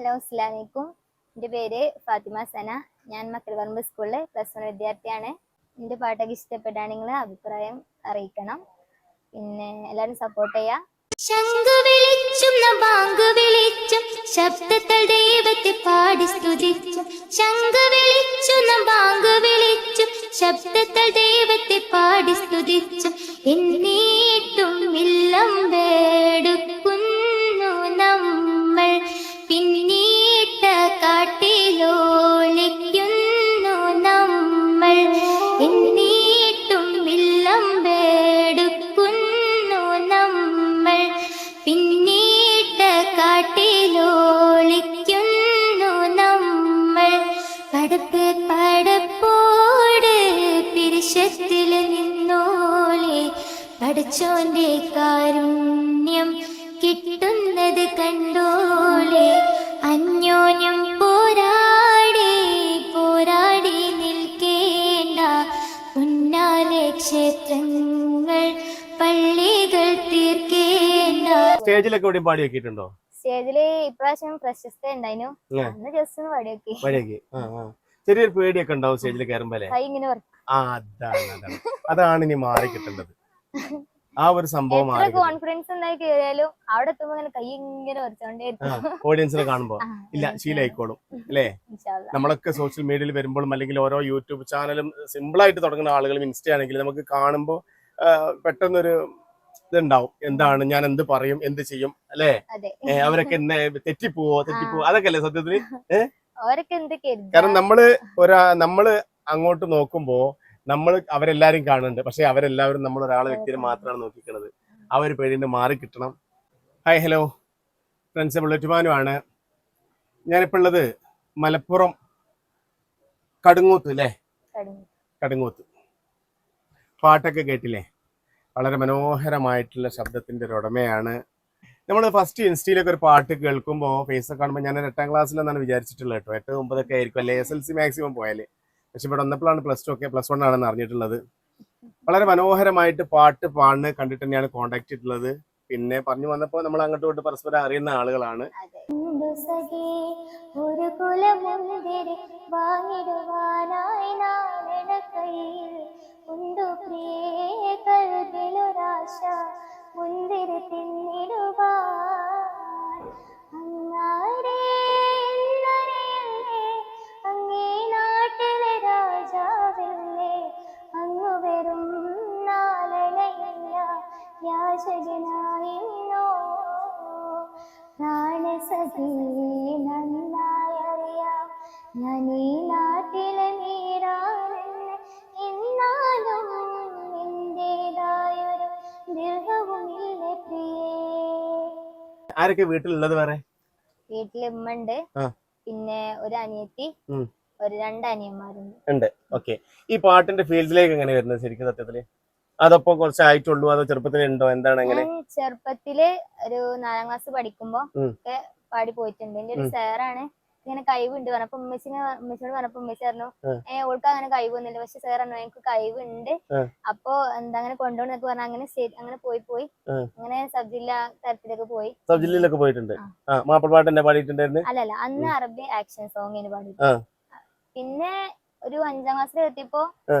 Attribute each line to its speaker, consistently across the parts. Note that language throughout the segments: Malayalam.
Speaker 1: ഹലോ അസ്സലാമലൈക്കും. വലൈക്കും എന്റെ പേര് ഫാത്തിമ സന. ഞാൻ മക്കളപറമ്പ് സ്കൂളിലെ പ്ലസ് വൺ വിദ്യാർത്ഥിയാണ്. എന്റെ പാട്ടൊക്കെ ഇഷ്ടപ്പെട്ടാൽ നിങ്ങൾ അഭിപ്രായം അറിയിക്കണം. പിന്നെ എല്ലാവരും സപ്പോർട്ട് ചെയ്യാം.
Speaker 2: ശംഖു വിളിച്ചും ബാങ്ക് വിളിച്ചും ശബ്ദത്തിൽ ദൈവത്തെ പാടി സ്തുതിച്ചും. ശംഖു വിളിച്ചും ബാങ്ക് വിളിച്ചും ശബ്ദത്തിൽ ദൈവത്തെ പാടി സ്തുതിച്ചും. എന്നീട്ടും ഇല്ലം വേടുക്കുന്നു പിന്നീട്ട കാട്ടിലോളിക്കുന്നു നമ്മൾ. പടപ്പ് പടപ്പോട് പിരിശത്തിൽ നിന്നോലെ പടച്ചോന്റെ കാരുണ്യം കിട്ടുന്നത് കണ്ടോലെ അന്യോന്യം
Speaker 3: സ്റ്റേജിലൊക്കെ എവിടെയും പാടി വെക്കിട്ടുണ്ടോ
Speaker 1: സ്റ്റേജിൽ ഇപ്രാവശ്യം പ്രശസ്ത ഉണ്ടായിരുന്നു. അന്ന് ജസ്റ്റ് ഒന്ന് പാടിയൊക്കെ.
Speaker 3: ആ ആ. ചെറിയൊരു പേടിയൊക്കെ ഉണ്ടാവും സ്റ്റേജിൽ
Speaker 1: കയറുമ്പോ
Speaker 3: ആ അതാണ് അതാണ്. അതാണ് ഇനി മാറി കിട്ടേണ്ടത്. ആ ഒരു സംഭവം.
Speaker 1: കോൺഫിഡൻസ് ഉണ്ടായി കയറിയാലും അവിടെ എത്തുമ്പോ ഇങ്ങനെ കൈ ഇങ്ങനെ വരച്ചോണ്ടേ
Speaker 3: ആ ഓഡിയൻസിനെ കാണുമ്പോ. ഇല്ല ശീലായിക്കോളും അല്ലേ? നമ്മളൊക്കെ സോഷ്യൽ മീഡിയയിൽ വരുമ്പോഴും അല്ലെങ്കിൽ ഓരോ യൂട്യൂബ് ചാനലും സിമ്പിൾ ആയിട്ട് തുടങ്ങുന്ന ആളുകളും ഇൻസ്റ്റ ആണെങ്കിൽ നമുക്ക് കാണുമ്പോൾ പെട്ടെന്നൊരു ഇതുണ്ടാവും. എന്താണ് ഞാൻ എന്ത് പറയും എന്ത് ചെയ്യും അല്ലേ? അവരൊക്കെ എന്നെ തെറ്റിപ്പോവോ തെറ്റിപ്പോവോ? അതൊക്കെ അല്ലേ
Speaker 1: സത്യത്തിൽ
Speaker 3: കാരണം നമ്മൾ ഒരാ നമ്മൾ അങ്ങോട്ട് നോക്കുമ്പോ നമ്മൾ അവരെല്ലാരും കാണുന്നുണ്ട്. പക്ഷെ അവരെല്ലാവരും നമ്മൾ ഒരാളെ വ്യക്തിയെ മാത്രമാണ് നോക്കിക്കുന്നത് ആ ഒരു പേടിന്റെ മാറി കിട്ടണം. ഹായ് ഹലോ ഫ്രണ്ട്സ് ബുള്ളറ്റ്മാനു ആണ് ഞാനിപ്പോൾ ഉള്ളത് മലപ്പുറം കടുങ്ങൂത്ത് അല്ലേ. കടുങ്ങൂത്ത്. പാട്ടൊക്കെ കേട്ടില്ലേ? വളരെ മനോഹരമായിട്ടുള്ള ശബ്ദത്തിന്റെ ഒരു ഉടമയാണ്. നമ്മൾ ഫസ്റ്റ് ഇൻസ്റ്റയിലൊക്കെ ഒരു പാട്ട് കേൾക്കുമ്പോൾ ഫേസ് കാണുമ്പോൾ ഞാൻ എട്ടാം ക്ലാസ്സിലെന്നാണ് വിചാരിച്ചിട്ടുള്ളത് കേട്ടോ. എട്ട് ഒമ്പതൊക്കെ ആയിരിക്കും. അല്ലെ? എസ് എൽ സി മാക്സിമം പോയാൽ. പക്ഷെ ഇവിടെ വന്നപ്പോഴാണ് പ്ലസ് ടു ഒക്കെ പ്ലസ് വൺ ആണെന്ന് അറിഞ്ഞിട്ടുള്ളത്. വളരെ മനോഹരമായിട്ട് പാട്ട് പാടുന്ന കണ്ടിട്ട് തന്നെയാണ് കോണ്ടാക്ട് ചെയ്തിട്ടുള്ളത്. പിന്നെ പറഞ്ഞു വന്നപ്പോൾ നമ്മൾ അങ്ങോട്ടും ഇങ്ങോട്ടും പരസ്പരം അറിയുന്ന ആളുകളാണ്.
Speaker 2: ഒരു കുലമുന്തിരി വാങ്ങിടുവാനായി ഉണ്ടു പ്രിയേ മുന്തിരി തിന്നിടുവാൻ നീരാണെന്ന് എന്നാലും എന്റേതായൊരു ദീർഘവുമില്ല പ്രിയേ.
Speaker 3: ആരൊക്കെ വീട്ടിലുള്ളത് വേറെ?
Speaker 1: വീട്ടിൽ ഉമ്മ ഉണ്ട്
Speaker 3: ആ.
Speaker 1: പിന്നെ ഒരു അനിയത്തി
Speaker 3: ഉം.
Speaker 1: ഒരു രണ്ട് അനിയന്മാരുണ്ട്.
Speaker 3: ഉണ്ട്. ഓക്കെ. ഈ പാട്ടിന്റെ ഫീൽഡിലേക്ക് എങ്ങനെ വരുന്നത് ശരിക്കും സത്യത്തിൽ? അതപ്പോ കുറച്ചായിട്ടുള്ളൂ അതോ ചെറുപ്പത്തിൽ ഉണ്ടോ എന്താണ് എങ്ങനെ?
Speaker 1: ഞാൻ ചെറുപ്പത്തിൽ ഒരു നാലാം ക്ലാസ് പഠിക്കുമ്പോ
Speaker 3: ഉം.
Speaker 1: ഒക്കെ പാടി പോയിട്ടുണ്ട്. എന്റെ ഒരു. സാറാണ് ഇങ്ങനെ കഴിവുണ്ട് പറഞ്ഞപ്പോ ഉമ്മച്ചിനെ ഉമ്മച്ചിനോട് പറഞ്ഞപ്പോ ഉമ്മച്ചി പറഞ്ഞു. ഏഹ് ഓൾക്ക് അങ്ങനെ കഴിവൊന്നുമില്ല. പക്ഷെ സാർ പറഞ്ഞു എനിക്ക് കഴിവുണ്ട്. അപ്പൊ എന്താ അങ്ങനെ കൊണ്ടുപോകണമെന്നൊക്കെ പറഞ്ഞ അങ്ങനെ ശരി അങ്ങനെ പോയി പോയി. അങ്ങനെ സബ് ജില്ലാ തരത്തിലൊക്കെ പോയി.
Speaker 3: സബ് ജില്ലയിലൊക്കെ പോയിട്ടുണ്ട്.
Speaker 1: ആ.
Speaker 3: ആ മാപ്പിള എന്നെ പാടിയിട്ടുണ്ടായിരുന്നു?
Speaker 1: അല്ലല്ല അന്ന് അറബി ആക്ഷൻ സോങ് പാടി. പിന്നെ ഒരു അഞ്ചാം ക്ലാസ്സിൽ എത്തിയപ്പോ
Speaker 3: ആ.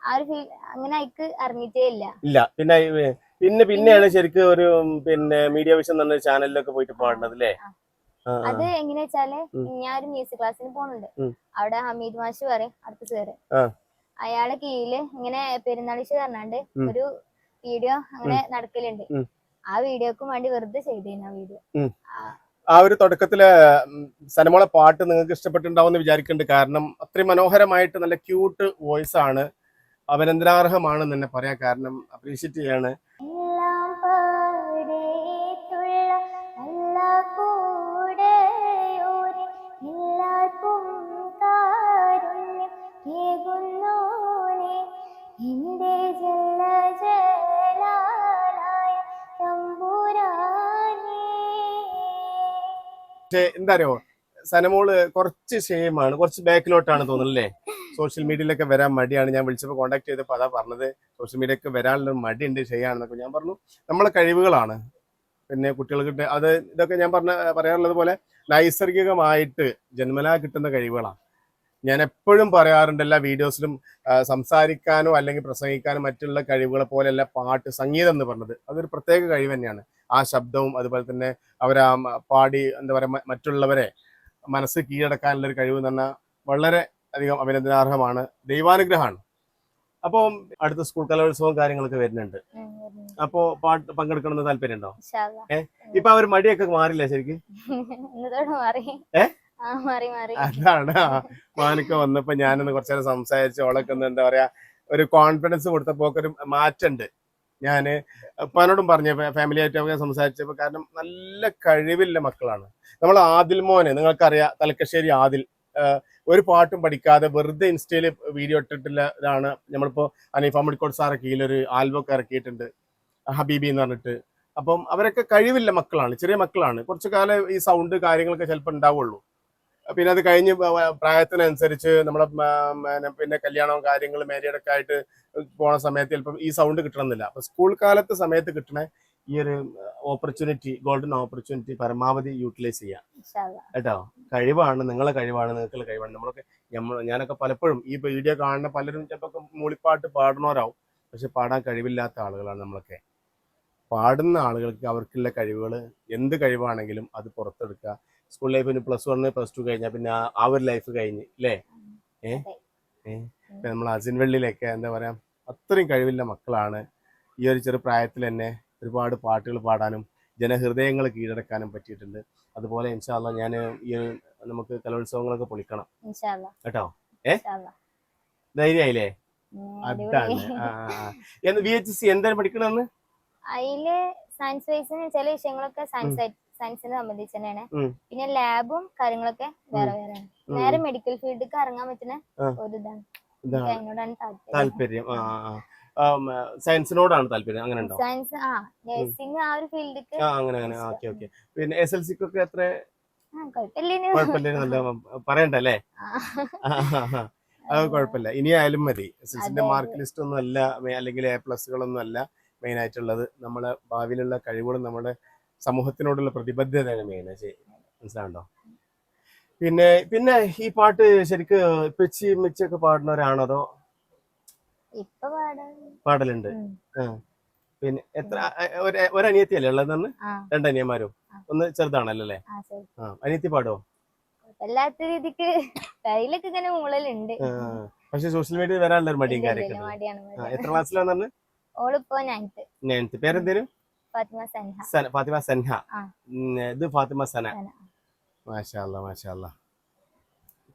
Speaker 1: ഒരു അങ്ങനെ അയക്ക് അറിഞ്ഞിട്ടേ ഇല്ല.
Speaker 3: ഇല്ല. പിന്നെ പിന്നെ പിന്നെയാണ് ശരിക്കും ഒരു പിന്നെ മീഡിയ വിഷൻ എന്ന ചാനലിലൊക്കെ പോയിട്ട് പാടുന്നത് അല്ലേ.
Speaker 1: അത് എങ്ങനെ
Speaker 3: വെച്ചാൽ.
Speaker 1: ഞാൻ ഒരു മ്യൂസിക് ക്ലാസ്സിന് പോകുന്നുണ്ട് അവിടെ ഹമീദ് മാഷ് പറയും അടുത്ത സാറ്. അയാളെ കീഴിൽ ഇങ്ങനെ പെരുന്നാളിച്ച് പറഞ്ഞാണ്ട് ഒരു വീഡിയോ അങ്ങനെ നടക്കലുണ്ട്. ആ വീഡിയോക്കും വേണ്ടി വെറുതെ ചെയ്തേനു ആ വീഡിയോ
Speaker 3: ആ. ഒരു തുടക്കത്തിൽ സനമോളെ പാട്ട് നിങ്ങൾക്ക് ഇഷ്ടപ്പെട്ടിട്ടുണ്ടാവും വിചാരിക്കുന്നുണ്ട് കാരണം അത്രയും മനോഹരമായിട്ട് നല്ല ക്യൂട്ട് വോയിസ് ആണ്. അഭിനന്ദനാർഹമാണെന്ന് തന്നെ പറയാം കാരണം അപ്രീഷിയേറ്റ് ചെയ്യാണ്. പക്ഷെ എന്താ അറിയോ? സനമോൾ കുറച്ച് ഷെയിമാണ് കുറച്ച് ബാക്കിലോട്ടാണ് തോന്നുന്നത് അല്ലേ സോഷ്യൽ മീഡിയയിലൊക്കെ വരാൻ മടിയാണ്. ഞാൻ വിളിച്ചപ്പോൾ കോൺടാക്ട് ചെയ്തപ്പോൾ അതാ പറഞ്ഞത്. സോഷ്യൽ മീഡിയയൊക്കെ വരാനുള്ള മടി മടിയുണ്ട് ഷെയ്യാണെന്നൊക്കെ ഞാൻ പറഞ്ഞു. നമ്മളെ കഴിവുകളാണ്. പിന്നെ കുട്ടികൾക്ക് അത് ഇതൊക്കെ ഞാൻ പറഞ്ഞ പറയാറുള്ളത് പോലെ നൈസർഗികമായിട്ട് ജന്മനാ കിട്ടുന്ന കഴിവുകളാണ്. ഞാൻ എപ്പോഴും പറയാറുണ്ട് എല്ലാ വീഡിയോസിലും സംസാരിക്കാനോ അല്ലെങ്കിൽ പ്രസംഗിക്കാനോ മറ്റുള്ള കഴിവുകളെ പോലെയല്ല പാട്ട് സംഗീതം എന്ന് പറഞ്ഞത്. അതൊരു പ്രത്യേക കഴിവ് തന്നെയാണ്. ആ ശബ്ദവും അതുപോലെ തന്നെ അവരാ ആ പാടി എന്താ പറയുക മറ്റുള്ളവരെ മനസ്സ് കീഴടക്കാനുള്ള ഒരു കഴിവ് എന്ന് പറഞ്ഞാൽ വളരെ അധികം അഭിനന്ദനാർഹമാണ് ദൈവാനുഗ്രഹമാണ്. അപ്പോൾ അടുത്ത സ്കൂൾ കലോത്സവവും കാര്യങ്ങളൊക്കെ വരുന്നുണ്ട്. അപ്പോ പാട്ട് പങ്കെടുക്കണമെന്ന് താല്പര്യം
Speaker 2: ഉണ്ടോ ഏഹ്
Speaker 3: ഇപ്പൊ അവർ മടിയൊക്കെ മാറില്ല ശരിക്കും?
Speaker 2: ഇന്നത്തോടെ മാറി.
Speaker 3: ഏ?
Speaker 2: ആ മാറി മാറി
Speaker 3: അതാണ്. മാനൊക്കെ വന്നപ്പോ ഞാനൊന്ന് കുറച്ചേരം സംസാരിച്ച് ഓളൊക്കെ ഒന്ന് എന്താ പറയാ ഒരു കോൺഫിഡൻസ് കൊടുത്തപ്പോ ഒക്കെ ഒരു മാറ്റുണ്ട്. ഞാൻ ഉപ്പാനോടും പറഞ്ഞ ഫാമിലി ആയിട്ടൊക്കെ സംസാരിച്ചപ്പോ കാരണം നല്ല കഴിവില്ല മക്കളാണ്. നമ്മൾ ആദിൽ മോനെ നിങ്ങൾക്കറിയാം തലക്കശ്ശേരി ആദിൽ. ഒരു പാട്ടും പഠിക്കാതെ വെറുതെ ഇൻസ്റ്റയിൽ വീഡിയോ ഇട്ടിട്ടില്ല ഇതാണ് നമ്മളിപ്പോ അനീഫ മെഡിക്കോട് സാറെ കീഴിലൊരു ആൽബം ഒക്കെ ഇറക്കിയിട്ടുണ്ട് ഹബീബി എന്ന് പറഞ്ഞിട്ട്. അപ്പം അവരൊക്കെ കഴിവില്ല മക്കളാണ് ചെറിയ മക്കളാണ്. കുറച്ചു കാലം ഈ സൗണ്ട് കാര്യങ്ങളൊക്കെ ചിലപ്പോൾ ഉണ്ടാവുള്ളൂ. പിന്നെ അത് കഴിഞ്ഞ് പ്രായത്തിനനുസരിച്ച് നമ്മുടെ പിന്നെ കല്യാണവും കാര്യങ്ങളും മേരിയടൊക്കെ ആയിട്ട് പോണ സമയത്ത് ചിലപ്പം ഈ സൗണ്ട് കിട്ടണമെന്നില്ല അപ്പൊ സ്കൂൾ കാലത്തെ സമയത്ത് കിട്ടണ ഈ ഒരു ഓപ്പർച്യൂണിറ്റി ഗോൾഡൻ ഓപ്പർച്യൂണിറ്റി പരമാവധി യൂട്ടിലൈസ് ചെയ്യാം. കേട്ടോ? കഴിവാണ് നിങ്ങളെ കഴിവാണ് നിങ്ങൾക്കുള്ള കഴിവാണ്. നമ്മളൊക്കെ നമ്മൾ ഞാനൊക്കെ പലപ്പോഴും ഈ വീഡിയോ കാണുന്ന പലരും ചിലപ്പോൾ മൂളിപ്പാട്ട് പാടുന്നവരാവും. പക്ഷെ പാടാൻ കഴിവില്ലാത്ത ആളുകളാണ് നമ്മളൊക്കെ. പാടുന്ന ആളുകൾക്ക് അവർക്കുള്ള കഴിവുകൾ എന്ത് കഴിവാണെങ്കിലും അത് പുറത്തെടുക്കുക. സ്കൂൾ ലൈഫിന് പ്ലസ് വൺ പ്ലസ് ടു കഴിഞ്ഞാൽ പിന്നെ ആ- ഒരു ലൈഫ് കഴിഞ്ഞ് അല്ലേ ഏഹ് നമ്മൾ അസിൻവെള്ളിയിലൊക്കെ എന്താ പറയാ അത്രയും കഴിവില്ല മക്കളാണ്. ഈ ഒരു ചെറു പ്രായത്തിൽ തന്നെ ഒരുപാട് പാട്ടുകൾ പാടാനും ജനഹൃദയങ്ങൾ കീഴടക്കാനും പറ്റിയിട്ടുണ്ട്. അതുപോലെ ഇൻഷാല്ല ഞാൻ ഈ ഒരു നമുക്ക് കലോത്സവങ്ങളൊക്കെ പൊളിക്കണം. കേട്ടോ? ഏ?
Speaker 2: ധൈര്യായില്ലേ?
Speaker 3: അതാണ്. എന്ന് വി എച്ച് സി എന്താണ് പഠിക്കണമെന്ന്
Speaker 2: അതിൽ സയൻസ് വൈസിന് ചില വിഷയങ്ങളൊക്കെ സയൻസ് സയൻസിനെ സംബന്ധിച്ച് തന്നെയാണ് പിന്നെ ലാബും കാര്യങ്ങളൊക്കെ വേറെ വേറെയാണ്. നേരെ മെഡിക്കൽ ഫീൽഡിലേക്ക് ഇറങ്ങാൻ പറ്റുന്ന ഒരു ഇതാണ്. അതിനോടാണ് താല്പര്യം.
Speaker 3: സയൻസിനോടാണ് താല്പര്യം. അങ്ങനെ ഉണ്ടോ?
Speaker 2: സയൻസ് ആ. നഴ്സിംഗ് ആ ഒരു
Speaker 3: ഫീൽഡിലേക്ക് അങ്ങനെ അങ്ങനെ. Okay okay. പിന്നെ എസ് എൽ സിക്കൊക്കെ എത്ര കുഴപ്പമില്ല
Speaker 2: ആ,
Speaker 3: ആ. അത് കുഴപ്പമില്ല. ഇനി ആയാലും മതി. എസ് എൽ സിന്റെ മാർക്ക് ലിസ്റ്റ് ഒന്നും അല്ല അല്ലെങ്കിൽ എ പ്ലസുകളൊന്നും അല്ല മെയിൻ ആയിട്ടുള്ളത് നമ്മളെ ഭാവിയിലുള്ള കഴിവുകളും നമ്മുടെ സമൂഹത്തിനോടുള്ള പ്രതിബദ്ധതയാണ് മെയിൻ മനസ്സിലാണ്ടോ പിന്നെ പിന്നെ ഈ പാട്ട് ശരിക്ക് പെച്ചി മിച്ചൊക്കെ പാടുന്നവരാണോ അതോ പാടലുണ്ട്? പിന്നെ എത്ര ഒരനിയത്തി അല്ലേ
Speaker 2: ആ.
Speaker 3: രണ്ടനിയന്മാരും. ഒന്ന് ചെറുതാണല്ലോ അല്ലേ?
Speaker 2: ആ
Speaker 3: അനിയത്തി പാടോ
Speaker 2: കുഴപ്പമില്ലാത്ത രീതിക്ക് കയ്യിലൊക്കെ ഇങ്ങനെ മൂളലുണ്ട്.
Speaker 3: പക്ഷെ സോഷ്യൽ മീഡിയയിൽ വരാനുള്ള മടിയും കാര്യമൊക്കെ. എത്ര ക്ലാസ്സിലാന്ന് പറഞ്ഞ്
Speaker 2: ഓളിപ്പോ നയൻത്ത്
Speaker 3: നയൻത്ത് പേരെന്തേലും?
Speaker 2: ഫാത്തിമ സൻഹ.
Speaker 3: ഇത് ഫാത്തിമ സന. മാഷാല്ല മാഷാല്ല.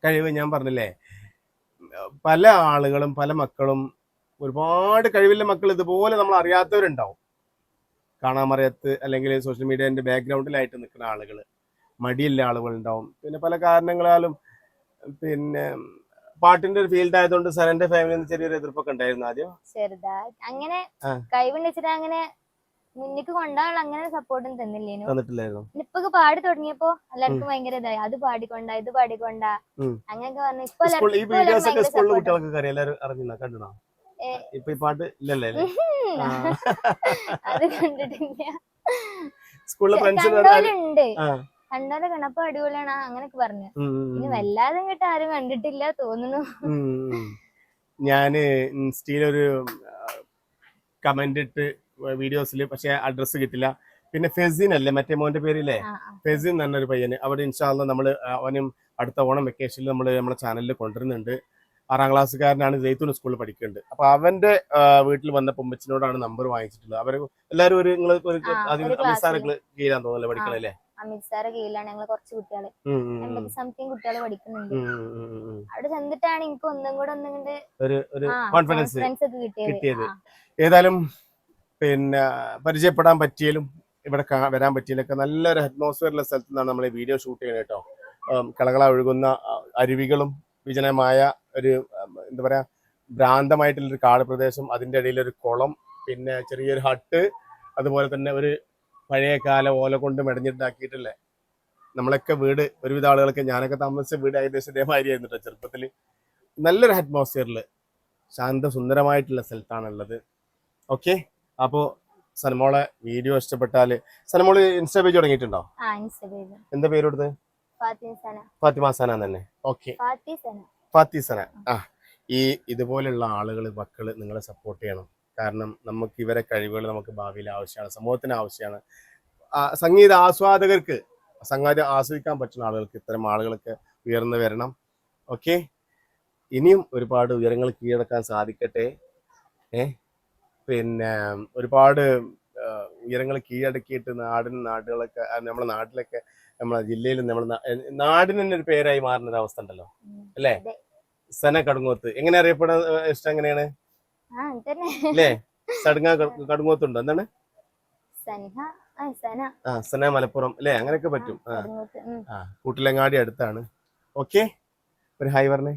Speaker 3: കഴിവ് ഞാൻ പറഞ്ഞില്ലേ? പല ആളുകളും പല മക്കളും ഒരുപാട് കഴിവില്ല മക്കൾ ഇതുപോലെ നമ്മൾ അറിയാത്തവരുണ്ടാവും. കാണാമറിയത്ത് അല്ലെങ്കിൽ സോഷ്യൽ മീഡിയന്റെ ബാക്ക്ഗ്രൗണ്ടിലായിട്ട് നിൽക്കുന്ന ആളുകൾ മടിയുള്ള ആളുകളുണ്ടാവും. പിന്നെ പല കാരണങ്ങളാലും പിന്നെ പാട്ടിന്റെ ഒരു ഫീൽഡ് ആയതുകൊണ്ട് സനന്റെ ഫാമിലി ചെറിയൊരു എതിർപ്പൊക്കെ ഉണ്ടായിരുന്നു ആദ്യം.
Speaker 2: ചെറുതായി അങ്ങനെ
Speaker 3: കഴിവുണ്ടെച്ചിട്ട്
Speaker 2: കഴിവുണ്ട് അങ്ങനെ മുന്നിക്ക് കൊണ്ടാണല്ലോ അങ്ങനെ സപ്പോർട്ടും തന്നില്ലേനു.
Speaker 3: തന്നിട്ടില്ലായിരുന്നു.
Speaker 2: ഇപ്പൊക്കെ പാടി തുടങ്ങിയപ്പോ എല്ലാവർക്കും ഭയങ്കര ഇതായി. അത് പാടിക്കൊണ്ട ഇത് പാടിക്കൊണ്ട. അങ്ങനെയൊക്കെ പറഞ്ഞു ഇപ്പൊ
Speaker 3: ഈ വീഡിയോസ് ഒക്കെ
Speaker 2: എല്ലാവർക്കും
Speaker 3: സ്കൂളിൽ കുട്ടികൾക്ക് അറിയാം. എല്ലാവരും അറിഞ്ഞോ കണ്ടോ. ഇപ്പൊ ഈ പാട്ട് ഇല്ലല്ലേ?
Speaker 2: അത് കണ്ടിട്ടില്ല.
Speaker 3: സ്കൂളിലെ ആ.
Speaker 2: കണ്ടോലെ കണ്ടപ്പോ അടിപൊളിയാണ്. അങ്ങനൊക്കെ പറഞ്ഞു.
Speaker 3: ഉം.
Speaker 2: വല്ലാതെ കേട്ട് ആരും കണ്ടിട്ടില്ല തോന്നുന്നു.
Speaker 3: ഞാൻ ഇൻസ്റ്റയിൽ ഒരു കമന്റ് ഇട്ട് വീഡിയോസിൽ പക്ഷെ അഡ്രസ്സ് കിട്ടില്ല. പിന്നെ ഫെസിൻ അല്ലേ? മറ്റേ മോന്റെ പേരില്ലേ. ഫെസിൻ എന്ന് പറഞ്ഞൊരു പയ്യന്. അവിടെ ഇൻഷാല്ല നമ്മൾ അവനും അടുത്ത ഓണം വെക്കേഷനിൽ നമ്മൾ നമ്മുടെ ചാനലിൽ കൊണ്ടുവരുന്നുണ്ട്. ആറാം ക്ലാസ്സുകാരനാണ് ജയ്ത്തൂൻ സ്കൂളിൽ പഠിക്കുന്നുണ്ട്. അപ്പൊ അവന്റെ വീട്ടിൽ വന്ന പൊമ്പച്ചിനോടാണ് നമ്പർ വാങ്ങിച്ചിട്ടുള്ളത്. അവർ എല്ലാരും ഒരു നിങ്ങൾ അമിത് സാറ് കീഴാൻ തോന്നുന്നല്ലേ പഠിക്കണല്ലേ
Speaker 2: അമിത് സാറെ കീഴിലാണ് ഞങ്ങൾ കുറച്ച്
Speaker 3: കുട്ടികൾ.
Speaker 2: എൺപത് സംതിങ് കുട്ടികൾ പഠിക്കുന്നുണ്ട്. അവിടെ ചെന്നിട്ടാണ് എനിക്ക് ഒന്നും കൂടെ ഒന്നും കൊണ്ട്
Speaker 3: കോൺഫിഡൻസ്
Speaker 2: ഒക്കെ കിട്ടിയത്.
Speaker 3: ഏതായാലും പിന്നെ പരിചയപ്പെടാൻ പറ്റിയാലും ഇവിടെ വരാൻ പറ്റിയാലൊക്കെ നല്ലൊരു അറ്റ്മോസ്ഫിയറുള്ള സ്ഥലത്ത് നിന്നാണ് നമ്മൾ വീഡിയോ ഷൂട്ട് ചെയ്യുന്നത് കേട്ടോ. കളകള ഒഴുകുന്ന അരുവികളും വിജനമായ ഒരു എന്താ പറയുക ഭ്രാന്തമായിട്ടുള്ളൊരു കാട് പ്രദേശം അതിന്റെ ഇടയിലൊരു കുളം പിന്നെ ചെറിയൊരു ഹട്ട് അതുപോലെ തന്നെ ഒരു പഴയ കാല ഓല കൊണ്ട് മെടഞ്ഞിട്ടാക്കിയിട്ടില്ലേ നമ്മളൊക്കെ വീട് ഒരുവിധ ആളുകളൊക്കെ ഞാനൊക്കെ താമസിച്ച വീട് ഏകദേശം ഇതേമാതിരിയായിരുന്നു കേട്ടോ ചെറുപ്പത്തിൽ നല്ലൊരു അറ്റ്മോസ്ഫിയറിൽ ശാന്ത സുന്ദരമായിട്ടുള്ള സ്ഥലത്താണുള്ളത്. ഓക്കെ അപ്പോൾ സനമോളെ വീഡിയോ ഇഷ്ടപ്പെട്ടാൽ സനമോൾ ഇൻസ്റ്റാ പേജ് തുടങ്ങിയിട്ടുണ്ടോ? എന്താ പേര് കൊടുത്ത്
Speaker 2: ഫാത്തിമ സന.
Speaker 3: തന്നെ. ഓക്കെ.
Speaker 2: ഫാത്തി സന.
Speaker 3: ആ ഈ ഇതുപോലുള്ള ആളുകൾ മക്കൾ നിങ്ങളെ സപ്പോർട്ട് ചെയ്യണം. കാരണം നമുക്ക് ഇവരെ കഴിവുകൾ നമുക്ക് ഭാവിയിൽ ആവശ്യമാണ് സമൂഹത്തിന് ആവശ്യമാണ്. സംഗീത ആസ്വാദകർക്ക് സംഗീതം ആസ്വദിക്കാൻ പറ്റുന്ന ആളുകൾക്ക് ഇത്തരം ആളുകളൊക്കെ ഉയർന്നു വരണം. ഓക്കെ? ഇനിയും ഒരുപാട് ഉയരങ്ങൾ കീഴടക്കാൻ സാധിക്കട്ടെ. ഏ? പിന്നെ ഒരുപാട് ഉയരങ്ങൾ കീഴടക്കിയിട്ട് നാടിന് നാടുകളൊക്കെ നമ്മുടെ നാട്ടിലൊക്കെ നമ്മളെ ജില്ലയിൽ നമ്മുടെ നാടിന് തന്നെ ഒരു പേരായി മാറുന്ന ഒരു അവസ്ഥ ഉണ്ടല്ലോ. അല്ലേ. സന കടുങ്ങോത്ത്. എങ്ങനെ അറിയപ്പെടുന്ന ഇഷ്ടം എങ്ങനെയാണ്? അല്ലേ സടുങ്ങ കടുങ്ങോത്തുണ്ടോ? എന്താണ്?
Speaker 2: ആ സന.
Speaker 3: മലപ്പുറം അല്ലേ? അങ്ങനെയൊക്കെ പറ്റും. ആ. കൂട്ടിലങ്ങാടി അടുത്താണ്. ഓക്കെ. ഒരു ഹായ് പറഞ്ഞേ.